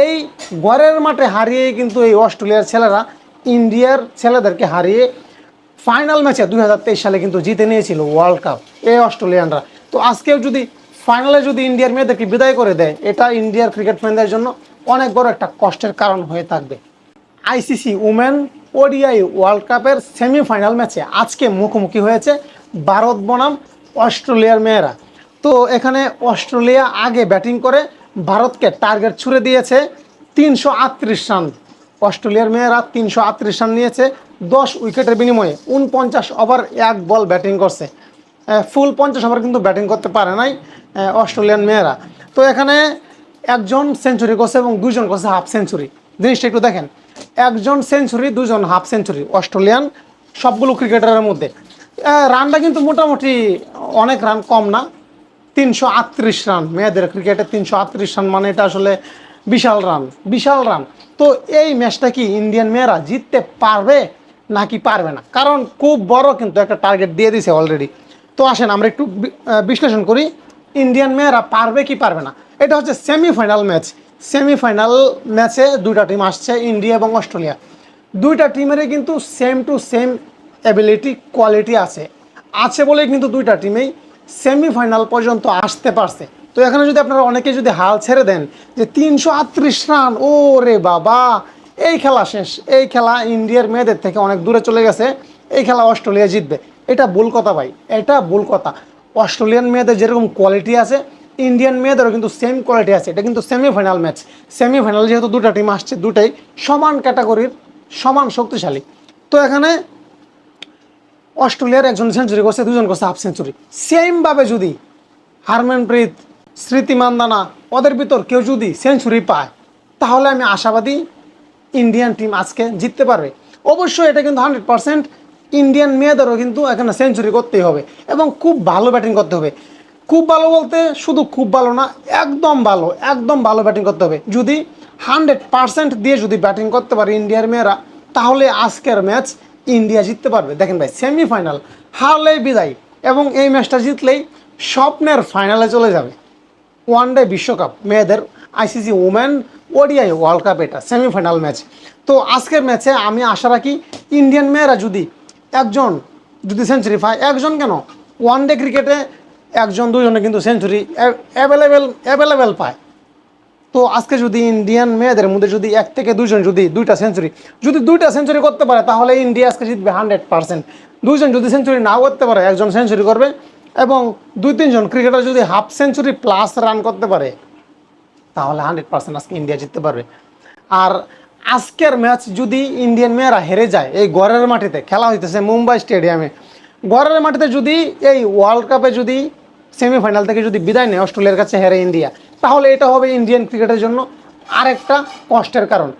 এই ঘরের মাঠে হারিয়ে কিন্তু এই অস্ট্রেলিয়ার ছেলেরা, ইন্ডিয়ার ছেলেদেরকে হারিয়ে ফাইনাল ম্যাচে দুই হাজার তেইশ সালে কিন্তু জিতে নিয়েছিল ওয়ার্ল্ড কাপ এই অস্ট্রেলিয়ানরা। তো আজকেও যদি ফাইনালে যদি ইন্ডিয়ার মেয়েদেরকে বিদায় করে দেয়, এটা ইন্ডিয়ার ক্রিকেট ফ্যানদের জন্য অনেক বড় একটা কষ্টের কারণ হয়ে থাকবে। আইসিসি উমেন ওডিআই ওয়ার্ল্ড কাপের সেমিফাইনাল ম্যাচে আজকে মুখোমুখি হয়েছে ভারত বনাম অস্ট্রেলিয়ার মেয়েরা। তো এখানে অস্ট্রেলিয়া আগে ব্যাটিং করে ভারতকে টার্গেট ছুড়ে দিয়েছে তিনশো আটত্রিশ রান। অস্ট্রেলিয়ার মেয়েরা তিনশো আটত্রিশ রান নিয়েছে, দশ উইকেটের বিনিময়ে উনপঞ্চাশ ওভার এক বল ব্যাটিং করছে। ফুল পঞ্চাশ ওভার কিন্তু ব্যাটিং করতে পারে নাই অস্ট্রেলিয়ান মেয়েরা। তো এখানে একজন সেঞ্চুরি করছে এবং দুজন করছে হাফ সেঞ্চুরি। জিনিসটা একটু দেখেন, একজন সেঞ্চুরি দুজন হাফ সেঞ্চুরি, অস্ট্রেলিয়ান সবগুলো ক্রিকেটারের মধ্যে। রানটা কিন্তু মোটামুটি অনেক রান কম না তিনশো আটত্রিশ রান, মেয়েদের ক্রিকেটে তিনশো আটত্রিশ রান মানে এটা আসলে বিশাল রান বিশাল রান। তো এই ম্যাচটা কি ইন্ডিয়ান মেয়েরা জিততে পারবে নাকি পারবে না? কারণ খুব বড় কিন্তু একটা টার্গেট দিয়ে দিছে অলরেডি তো আসেন, আমরা একটু বিশ্লেষণ করি, ইন্ডিয়ান মেয়েরা পারবে কি পারবে না? এটা হচ্ছে সেমিফাইনাল ম্যাচ সেমিফাইনাল ম্যাচে দুইটা টিম আসছে, ইন্ডিয়া এবং অস্ট্রেলিয়া। দুইটা টিমেরই কিন্তু same to same ability quality আছে। আছে বলেই কিন্তু দুইটা টিমেই সেমিফাইনাল পর্যন্ত আসতে পারছে। তো এখানে যদি আপনারা অনেকে যদি হাল ছেড়ে দেন যে তিনশো আটত্রিশ রান ও রে বাবা! এই খেলা শেষ। এই খেলা ইন্ডিয়ার মেয়েদের থেকে অনেক দূরে চলে গেছে। এই খেলা অস্ট্রেলিয়া জিতবে। এটা ভুল কথা ভাই, এটা ভুল কথা। অস্ট্রেলিয়ান মেয়েদের যেরকম কোয়ালিটি আছে, ইন্ডিয়ান মেয়েদেরও কিন্তু সেম কোয়ালিটি আছে। এটা কিন্তু সেমিফাইনাল ম্যাচ সেমিফাইনাল যেহেতু দুটা টিম আসছে, দুটাই সমান ক্যাটাগরির সমান শক্তিশালী। তো এখানে অস্ট্রেলিয়ার একজন সেঞ্চুরি করছে, দুজন করছে হাফ সেঞ্চুরি। সেমভাবে যদি হারমনপ্রীত স্মৃতি মান্দানা, ওদের ভিতর কেউ যদি সেঞ্চুরি পায়, তাহলে আমি আশাবাদী ইন্ডিয়ান টিম আজকে জিততে পারবে। অবশ্যই এটা কিন্তু হান্ড্রেড পার্সেন্ট ইন্ডিয়ান মেয়েদেরও কিন্তু এখানে সেঞ্চুরি করতেই হবে এবং খুব ভালো ব্যাটিং করতে হবে। খুব ভালো বলতে শুধু খুব ভালো না, একদম ভালো একদম ভালো ব্যাটিং করতে হবে। যদি হান্ড্রেড পার্সেন্ট দিয়ে যদি ব্যাটিং করতে পারে ইন্ডিয়ার মেয়েরা, তাহলে আজকের ম্যাচ ইন্ডিয়া জিততে পারবে। দেখেন ভাই সেমিফাইনাল হারলেই বিদায় এবং এই ম্যাচটা জিতলেই স্বপ্নের ফাইনালে চলে যাবে। ওয়ান ডে বিশ্বকাপ, মেয়েদের ICC women ODI world cup এটা সেমিফাইনাল ম্যাচ তো আজকের ম্যাচে আমি আশা রাখি ইন্ডিয়ান মেয়েরা যদি একজন, যদি সেঞ্চুরি পায়, একজন কেন? ওয়ান ডে ক্রিকেটে একজন দুজনে কিন্তু সেঞ্চুরি অ্যাভেলেবেল অ্যাভেলেবেল পায়। তো আজকে যদি ইন্ডিয়ান মেয়েদের মধ্যে যদি এক থেকে দুজন যদি দুইটা সেঞ্চুরি যদি দুইটা সেঞ্চুরি করতে পারে, তাহলে ইন্ডিয়া আজকে জিতবে হান্ড্রেড পার্সেন্ট দুইজন যদি সেঞ্চুরি নাও করতে পারে, একজন সেঞ্চুরি করবে এবং দুই, তিনজন ক্রিকেটার যদি হাফ সেঞ্চুরি প্লাস রান করতে পারে, তাহলে হান্ড্রেড পার্সেন্ট আজকে ইন্ডিয়া জিততে পারবে। আর আজকের ম্যাচ যদি ইন্ডিয়ান মেয়েরা হেরে যায়, এই গড়ের মাটিতে খেলা হইতেছে মুম্বাই স্টেডিয়ামে, গড়ের মাটিতে যদি এই ওয়ার্ল্ড কাপে যদি সেমিফাইনাল থেকে যদি বিদায় নেয়, অস্ট্রেলিয়ার কাছে হেরে ইন্ডিয়া তাহলে এটা হবে ইন্ডিয়ান ক্রিকেটের জন্য আরেকটা কষ্টের কারণ।